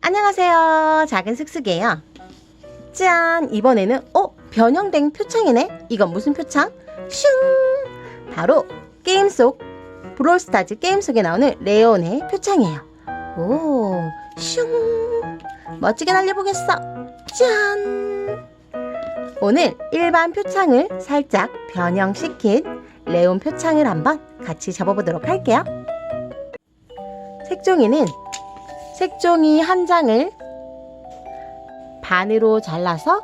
안녕하세요. 작은 슥슥이에요. 짠! 이번에는 어? 변형된 표창이네? 이건 무슨 표창? 슝! 바로 게임 속 브롤스타즈 게임 속에 나오는 레온의 표창이에요. 오, 슝! 멋지게 날려보겠어. 짠! 오늘 일반 표창을 살짝 변형시킨 레온 표창을 한번 같이 접어보도록 할게요. 색종이는 색종이 한 장을 반으로 잘라서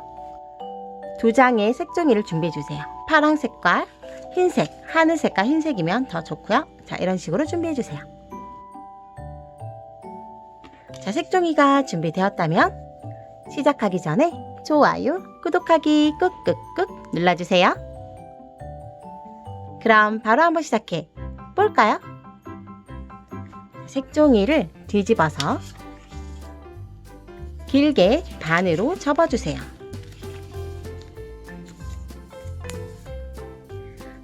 두 장의 색종이를 준비해 주세요. 파란색과 흰색, 하늘색과 흰색이면 더 좋고요. 자, 이런 식으로 준비해 주세요. 자, 색종이가 준비되었다면 시작하기 전에 좋아요, 구독하기 꾹꾹꾹 눌러주세요. 그럼 바로 한번 시작해 볼까요? 색종이를 뒤집어서 길게 반으로 접어주세요.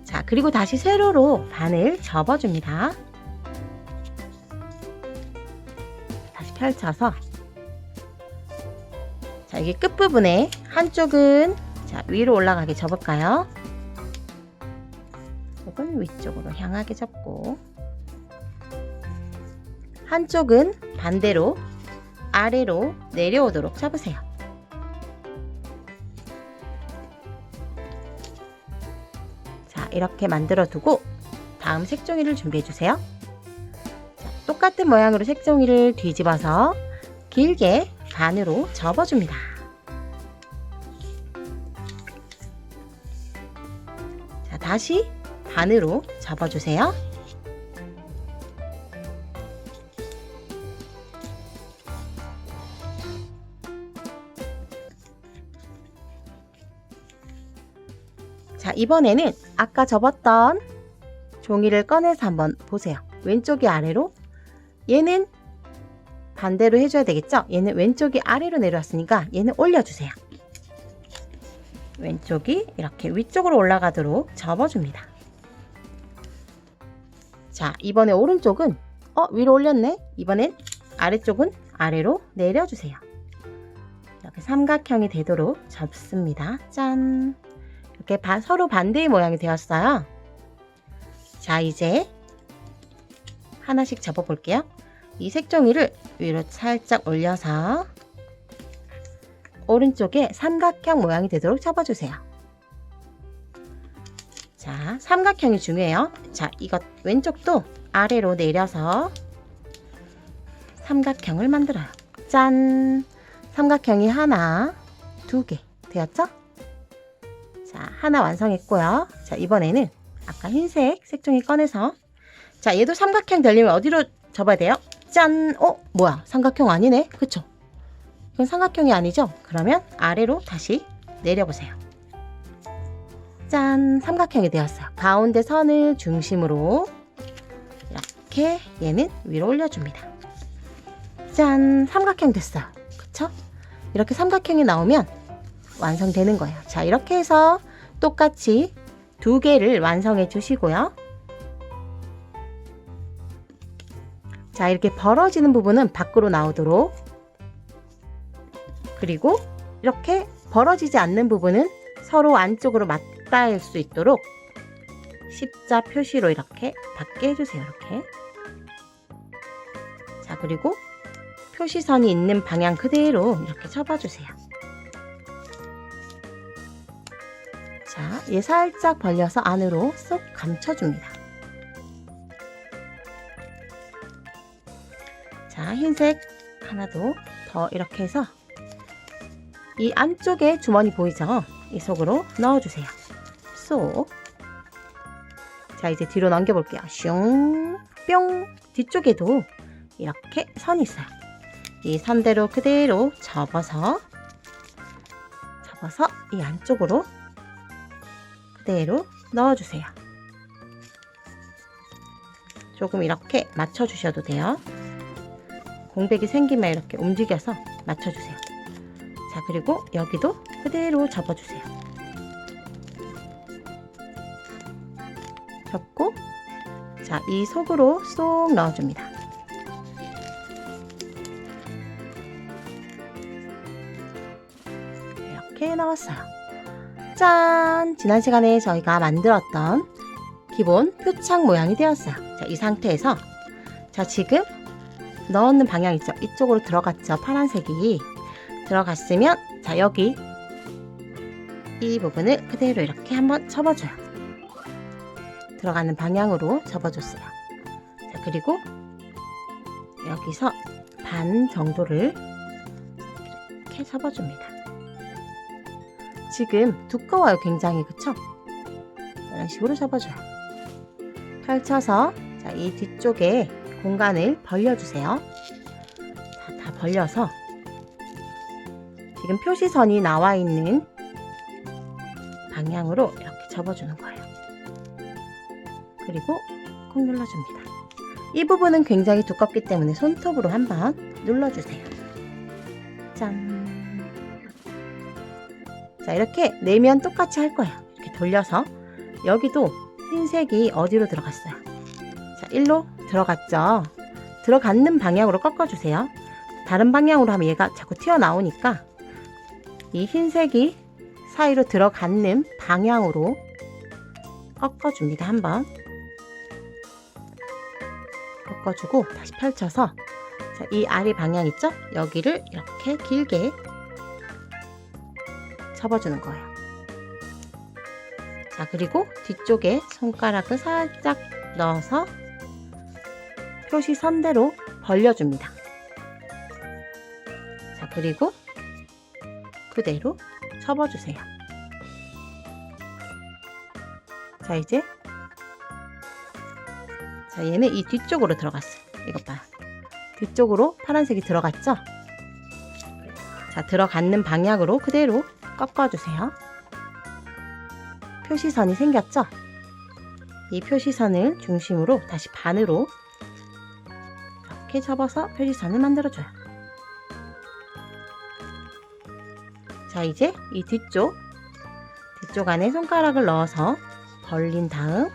자, 그리고 다시 세로로 반을 접어줍니다. 다시 펼쳐서 자, 여기 끝부분에 한쪽은 자, 위로 올라가게 접을까요? 조금 위쪽으로 향하게 접고 한쪽은 반대로 아래로 내려오도록 접으세요. 자, 이렇게 만들어 두고 다음 색종이를 준비해 주세요. 자, 똑같은 모양으로 색종이를 뒤집어서 길게 반으로 접어줍니다. 자, 다시 반으로 접어주세요. 자, 이번에는 아까 접었던 종이를 꺼내서 한번 보세요. 왼쪽이 아래로. 얘는 반대로 해줘야 되겠죠? 얘는 왼쪽이 아래로 내려왔으니까 얘는 올려주세요. 왼쪽이 이렇게 위쪽으로 올라가도록 접어줍니다. 자, 이번에 오른쪽은 어, 위로 올렸네? 이번엔 아래쪽은 아래로 내려주세요. 이렇게 삼각형이 되도록 접습니다. 짠! 이렇게 바- 서로 반대의 모양이 되었어요. 자, 이제 하나씩 접어볼게요. 이 색종이를 위로 살짝 올려서 오른쪽에 삼각형 모양이 되도록 접어주세요. 자, 삼각형이 중요해요. 자, 이것 왼쪽도 아래로 내려서 삼각형을 만들어요. 짠! 삼각형이 하나, 두 개 되었죠? 자, 하나 완성했고요. 자, 이번에는 아까 흰색 색종이 꺼내서 자, 얘도 삼각형 되려면 어디로 접어야 돼요? 짠! 어? 뭐야? 삼각형 아니네? 그쵸? 이건 삼각형이 아니죠? 그러면 아래로 다시 내려보세요. 짠! 삼각형이 되었어요. 가운데 선을 중심으로 이렇게 얘는 위로 올려줍니다. 짠! 삼각형 됐어요. 그쵸? 이렇게 삼각형이 나오면 완성되는 거예요. 자, 이렇게 해서 똑같이 두 개를 완성해 주시고요. 자, 이렇게 벌어지는 부분은 밖으로 나오도록 그리고 이렇게 벌어지지 않는 부분은 서로 안쪽으로 맞닿을 수 있도록 십자 표시로 이렇게 받게 해주세요. 이렇게. 자, 그리고 표시선이 있는 방향 그대로 이렇게 접어주세요. 얘 살짝 벌려서 안으로 쏙 감춰줍니다. 자, 흰색 하나도 더 이렇게 해서 이 안쪽에 주머니 보이죠? 이 속으로 넣어주세요. 쏙. 자, 이제 뒤로 넘겨볼게요. 슝, 뿅. 뒤쪽에도 이렇게 선이 있어요. 이 선대로 그대로 접어서 접어서 이 안쪽으로 그대로 넣어주세요. 조금 이렇게 맞춰주셔도 돼요. 공백이 생기면 이렇게 움직여서 맞춰주세요. 자, 그리고 여기도 그대로 접어주세요. 접고, 자, 이 속으로 쏙 넣어줍니다. 이렇게 넣었어요. 짠! 지난 시간에 저희가 만들었던 기본 표창 모양이 되었어요. 자, 이 상태에서 자, 지금 넣는 방향 있죠? 이쪽으로 들어갔죠? 파란색이 들어갔으면 자, 여기 이 부분을 그대로 이렇게 한번 접어줘요. 들어가는 방향으로 접어줬어요. 자, 그리고 여기서 반 정도를 이렇게 접어줍니다. 지금 두꺼워요, 굉장히. 그쵸? 이런 식으로 접어줘요. 펼쳐서 자, 이 뒤쪽에 공간을 벌려주세요. 자, 다 벌려서 지금 표시선이 나와 있는 방향으로 이렇게 접어주는 거예요. 그리고 꾹 눌러줍니다. 이 부분은 굉장히 두껍기 때문에 손톱으로 한번 눌러주세요. 짠. 자, 이렇게 내면 똑같이 할 거예요. 이렇게 돌려서 여기도 흰색이 어디로 들어갔어요? 자, 일로 들어갔죠? 들어가는 방향으로 꺾어주세요. 다른 방향으로 하면 얘가 자꾸 튀어나오니까 이 흰색이 사이로 들어가는 방향으로 꺾어줍니다. 한번 꺾어주고 다시 펼쳐서 자, 이 아리 방향 있죠? 여기를 이렇게 길게 접어주는 거예요. 자, 그리고 뒤쪽에 손가락을 살짝 넣어서 표시 선대로 벌려줍니다. 자, 그리고 그대로 접어주세요. 자, 이제 자, 얘는 이 뒤쪽으로 들어갔어요. 이것 봐요. 뒤쪽으로 파란색이 들어갔죠? 자, 들어가는 방향으로 그대로 꺾어주세요. 표시선이 생겼죠? 이 표시선을 중심으로 다시 반으로 이렇게 접어서 표시선을 만들어줘요. 자, 이제 이 뒤쪽, 뒤쪽 안에 손가락을 넣어서 벌린 다음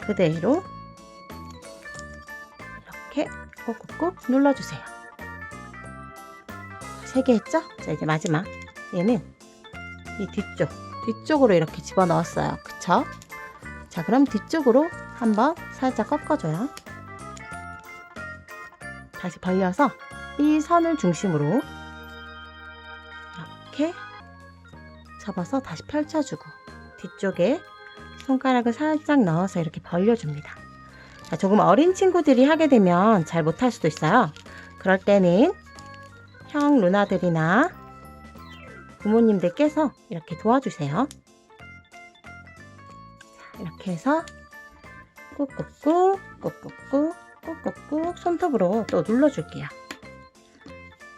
그대로 이렇게 꾹꾹꾹 눌러주세요. 세 개 했죠? 자, 이제 마지막. 얘는 이 뒤쪽, 뒤쪽으로 이렇게 집어 넣었어요. 그쵸? 자, 그럼 뒤쪽으로 한번 살짝 꺾어줘요. 다시 벌려서 이 선을 중심으로 이렇게 접어서 다시 펼쳐주고 뒤쪽에 손가락을 살짝 넣어서 이렇게 벌려줍니다. 자, 조금 어린 친구들이 하게 되면 잘 못할 수도 있어요. 그럴 때는 형 누나들이나 부모님들께서 이렇게 도와주세요. 자, 이렇게 해서 꾹꾹꾹 꾹꾹꾹 꾹꾹꾹 손톱으로 또 눌러줄게요.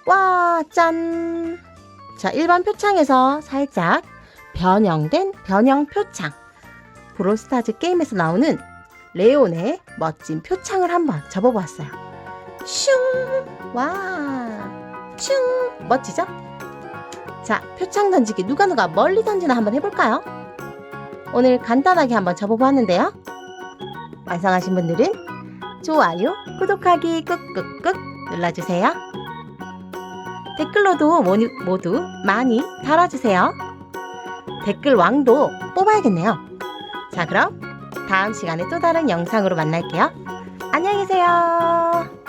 와, 짠! 자, 일반 표창에서 살짝 변형된 변형 표창. 브롤스타즈 게임에서 나오는 레온의 멋진 표창을 한번 접어보았어요. 슝! 와! 슝! 멋지죠? 자, 표창 던지기 누가 누가 멀리 던지나 한번 해볼까요? 오늘 간단하게 한번 접어보았는데요. 완성하신 분들은 좋아요, 구독하기 꾹꾹꾹 눌러주세요. 댓글로도 모두, 많이 달아주세요. 댓글 왕도 뽑아야겠네요. 자, 그럼 다음 시간에 또 다른 영상으로 만날게요. 안녕히 계세요.